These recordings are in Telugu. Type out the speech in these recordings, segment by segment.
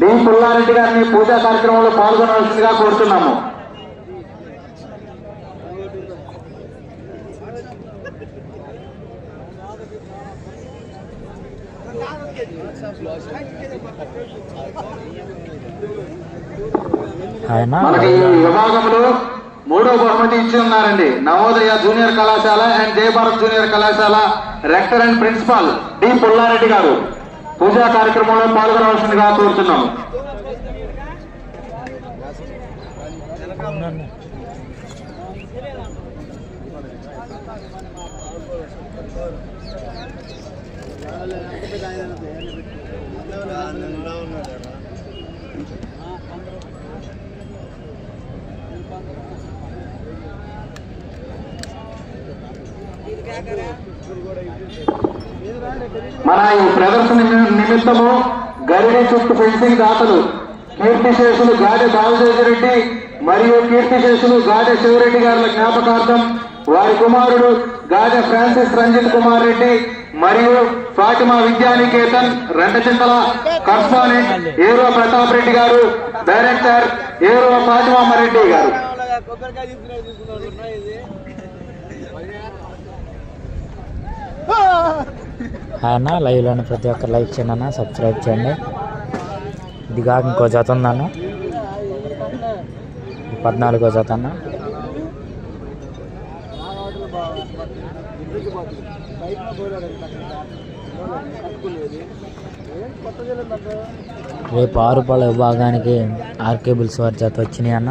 డి పుల్లారెడ్డి గారిని పూజా కార్యక్రమంలో పాల్గొనవలసిందిగా కోరుతున్నాము. మనకి ఈ విభాగంలో మూడో బహుమతి ఇచ్చి ఉన్నారండి. నవోదయ జూనియర్ కళాశాల అండ్ జయభారత్ జూనియర్ కళాశాల rector and principal D Pullareddy గారు. పూజా కార్యక్రమంలో పాల్గొనవలసిందిగా కోరుతున్నాము మన ఈ ప్రదర్శన నిమిత్తము గరిడి చుట్టూ ఫెన్సింగ్ దాతలు కీర్తిశేషులు గాడె బాలశేషరెడ్డి మరియు కీర్తిశేషులు గాడె శివరెడ్డి గారుల జ్ఞాపకార్థం వారి కుమారుడు గాడె ఫ్రాన్సిస్ రంజిత్ కుమార్ రెడ్డి మరియు ఫాతిమా విద్యానికేతన్ రెండచింతల కరస్పాండెంట్ ఏరో ప్రతాప్ రెడ్డి గారు డైరెక్టర్ ఏరో ఫాతిమా రెడ్డి గారు Ah! ఆయన లైవ్లోని ప్రతి ఒక్కరు లైక్ చేయండి అన్న సబ్స్క్రైబ్ చేయండి. ఇది కాక ఇంకో జత ఉందన్న. పద్నాలుగో జత అన్న. రేపు ఆరుపాల విభాగానికి ఆర్కేబుల్స్ వారి జత వచ్చినాయి అన్న.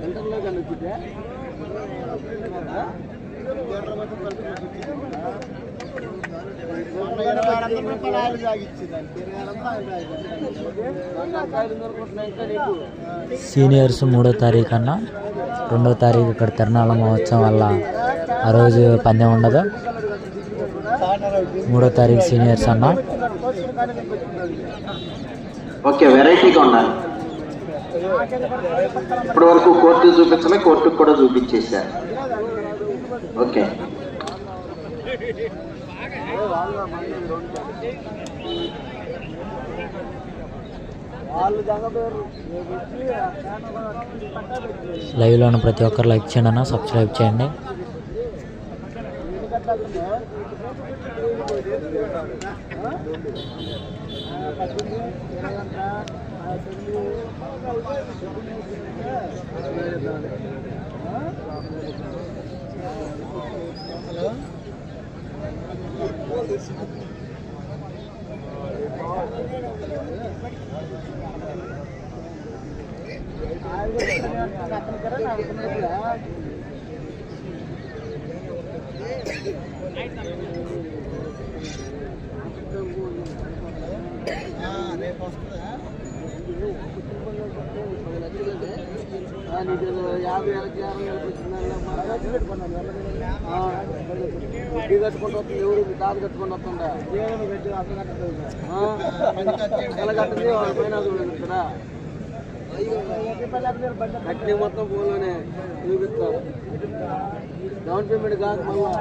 గంటల్లో కనుక్కుంటే సీనియర్స్ మూడో తారీఖు అన్న రెండో తారీఖు ఇక్కడ తిరణాల మహోత్సవం వల్ల ఆ రోజు పందెం ఉండదు మూడో తారీఖు సీనియర్స్ అన్న ఓకే వెరైటీగా ఉండాలి ఇప్పటి వరకు కోర్టు చూపించలే కోర్టుకు కూడా చూపించేశారు. ఓకే. వాళ్ళు జంగపేరు ప్రతి ఒక్కరు లైక్ చేయండి అన్న సబ్స్క్రైబ్ చేయండి. రేపు వస్తుందా యాభై వేలకి యాభై వేలకి వడ్డీ కట్టుకుంటూ వస్తుంది ఎవరు? మీ తాత కట్టుకుని వస్తుందా? ఎలా కట్టింది వాళ్ళ పైన చూపిస్తారా కట్టిన మొత్తం ఫోన్లోనే చూపిస్తారు. డౌన్ పేమెంట్ కాదు మళ్ళీ.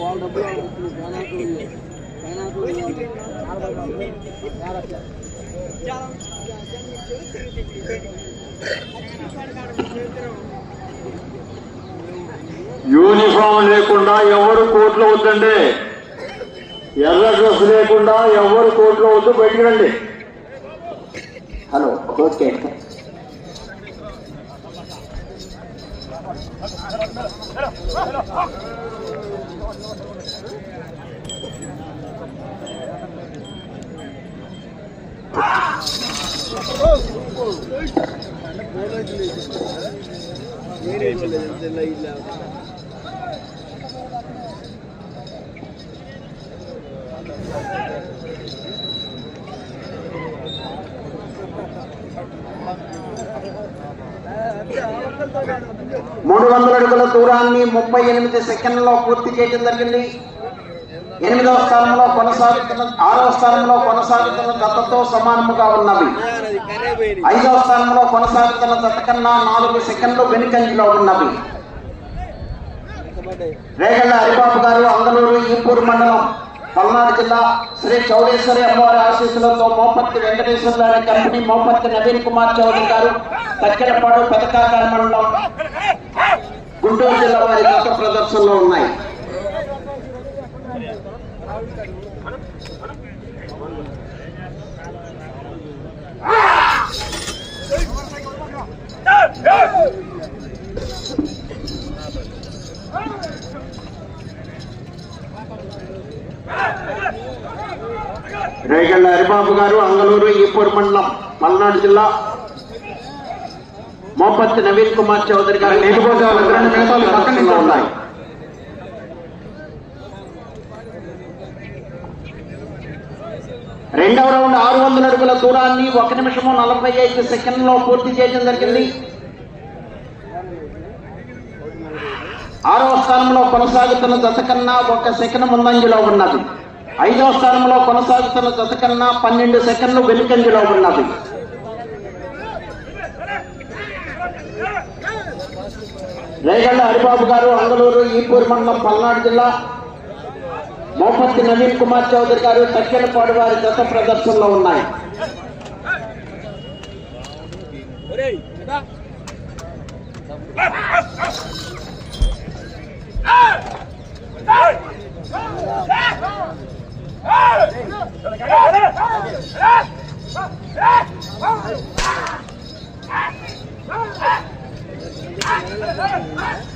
వాళ్ళ డబ్బులు యూనిఫామ్ లేకుండా ఎవరు కోర్టులో వద్దండి. ఎర్ర డ్రెస్ లేకుండా ఎవరు కోర్టులో వద్దు బయటికి రండి. హలో ఓకే మూడు వందల అడుగుల దూరాన్ని ముప్పై ఎనిమిది సెకండ్లలో పూర్తి చేయడం జరిగింది. ఎనిమిదవ స్థానంలో కొనసాగుతున్న ఆరవ స్థానంలో కొనసాగుతున్న దత్తతో సమానముగా ఉన్నవి. ఐదవ స్థానంలో కొనసాగుతున్న దత్త కన్నా నాలుగు సెకండ్లు వెనుకంజలో ఉన్నవి. రేగళ్ళ హరిబాబు గారు అందలూరు ఈపూరు మండలం పల్నాడు జిల్లా శ్రీ చౌడేశ్వరి అమ్మవారి ఆశీస్సులతో మోపత్తి వెంకటేశ్వర గారి కంపెనీ మోపత్తి నవీన్ కుమార్ చౌదరి గారు తక్కెడపాడు పథకాకార మండలం గుంటూరు జిల్లా వారి గత ప్రదర్శనలో ఉన్నాయి Yeah! హరిబాబు గారు అంగళూరు ఈపూరు మండలం పల్నాడు జిల్లా. మోపత్తి నవీన్ కుమార్ చౌదరి గారు ఉన్నాయి రెండవ రౌండ్ ఆరు వందల అడుగుల దూరాన్ని ఒక నిమిషము నలభై ఐదు సెకండ్లో పూర్తి చేయడం జరిగింది. ఆరవ స్థానంలో కొనసాగుతున్న దశ కన్నా ఒక సెకండ్ ముందంజలో ఉన్నది. ఐదవ స్థానంలో కొనసాగుతున్న దశ కన్నా పన్నెండు సెకండ్లు వెనుకంజలో ఉన్నది. రేగళ్ళ హరిబాబు గారు అంగళూరు ఈపూర్ మండలం పల్నాడు జిల్లా. మోపత్తి నవీన్ కుమార్ చౌదరి గారు తక్కెనపాడు వారి దశ ప్రదర్శనలో ఉన్నాయి.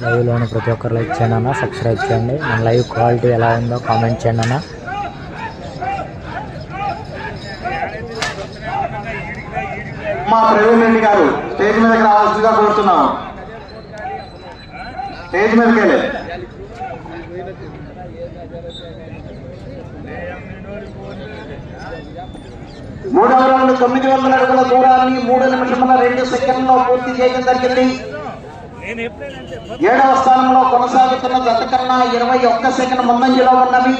లైవ్లోని ప్రతి ఒక్కరు లైక్ చేయండి అన్న సబ్స్క్రైబ్ చేయండి. మన లైవ్ క్వాలిటీ ఎలా ఉందో కామెంట్ చేయండి అన్న. మా రేవంత్ రెడ్డి గారు స్టేజ్ మీదకి రావాల్సిందిగా కోరుతున్నాం స్టేజ్ మీదకి వెళ్ళి. మూడవ రౌండ్ తొమ్మిది వందల అడుగుల దూరాన్ని మూడు నిమిషముల రెండు సెకండ్లో పూర్తి చేయడం జరిగింది. ఏడవ స్థానంలో కొనసాగుతున్న జత కన్నా ఇరవై ఒక్క సెకండ్ ముందంజలో ఉన్నవి.